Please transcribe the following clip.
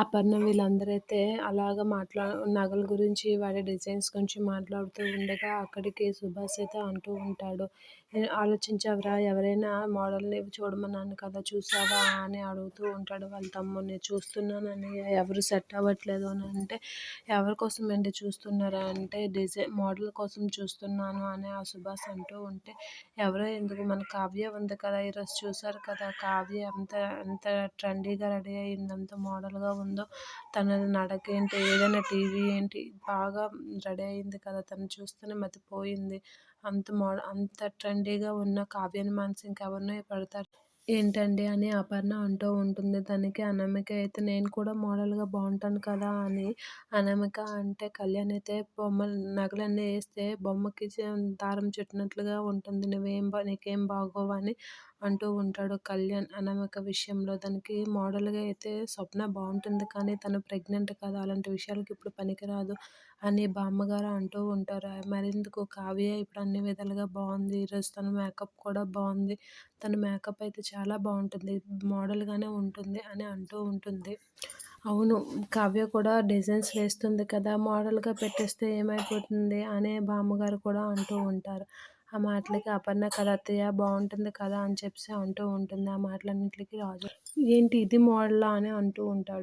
అపర్ణ వీళ్ళందరైతే అలాగ మాట్లా నగల గురించి వాడి డిజైన్స్ గురించి మాట్లాడుతూ ఉండగా అక్కడికి సుభాష్ అయితే అంటూ ఉంటాడు. ఆలోచించావరా ఎవరైనా మోడల్ని చూడమన్నాను కదా చూసావా అని అడుగుతూ ఉంటాడు వాళ్ళ తమ్ముడిని. చూస్తున్నానని ఎవరు సెట్ అవ్వట్లేదు అని అంటే ఎవరి కోసం ఏంటి చూస్తున్నారా అంటే డిజైన్ మోడల్ కోసం చూస్తున్నాను అని ఆ సుభాష్ అంటూ ఉంటే ఎవరో ఎందుకు మన కావ్య ఉంది కదా ఈరోజు చూసారు కదా కావ్య ఎంత ఎంత ట్రెండీగా రెడీ అయ్యింది అంత మోడల్గా ఉంది. తన నడక ఏంటి ఏదైనా టీవీ ఏంటి బాగా రెడీ అయింది కదా తను చూస్తేనే మతిపోయింది. అంత మోడ అంత ట్రెండీగా ఉన్న కావ్యాని మనసు ఎవరినో పెడతారు. ఏంటండి అని అపర్ణ అంటూ ఉంటుంది. దానికి అనామిక అయితే నేను కూడా మోడల్గా బాగుంటాను కదా అని. అనామిక అంటే కళ్యాణ్ అయితే బొమ్మ నగలన్నీ వేస్తే బొమ్మకి దారం చుట్టినట్లుగా ఉంటుంది. నువ్వేం బా నీకేం బాగోవని అని అంటూ ఉంటాడు కళ్యాణ్ అనామిక విషయంలో. దానికి మోడల్గా అయితే స్వప్న బాగుంటుంది కానీ తను ప్రెగ్నెంట్ కదా అలాంటి విషయాలకి ఇప్పుడు పనికిరాదు అని బామ్మగారు అంటూ ఉంటారు. మరెందుకు కావ్య? ఇప్పుడు అన్ని విధాలుగా బాగుంది. ఈరోజు తన మేకప్ కూడా బాగుంది. తన మేకప్ అయితే చాలా బాగుంటుంది. మోడల్గానే ఉంటుంది అని అంటూ ఉంటుంది. అవును కావ్య కూడా డిజైన్స్ వేస్తుంది కదా మోడల్గా పెట్టేస్తే ఏమైపోతుంది అనే బామ్మగారు కూడా అంటూ ఉంటారు. ఆ మాటలకి అపర్ణ కదా అత్తయ్య బాగుంటుంది కదా అని చెప్పి అంటూ ఉంటుంది. ఆ మాటలన్నింటికి రాజు ఏంటి ఇది మోడలా? అని అంటూ ఉంటాడు.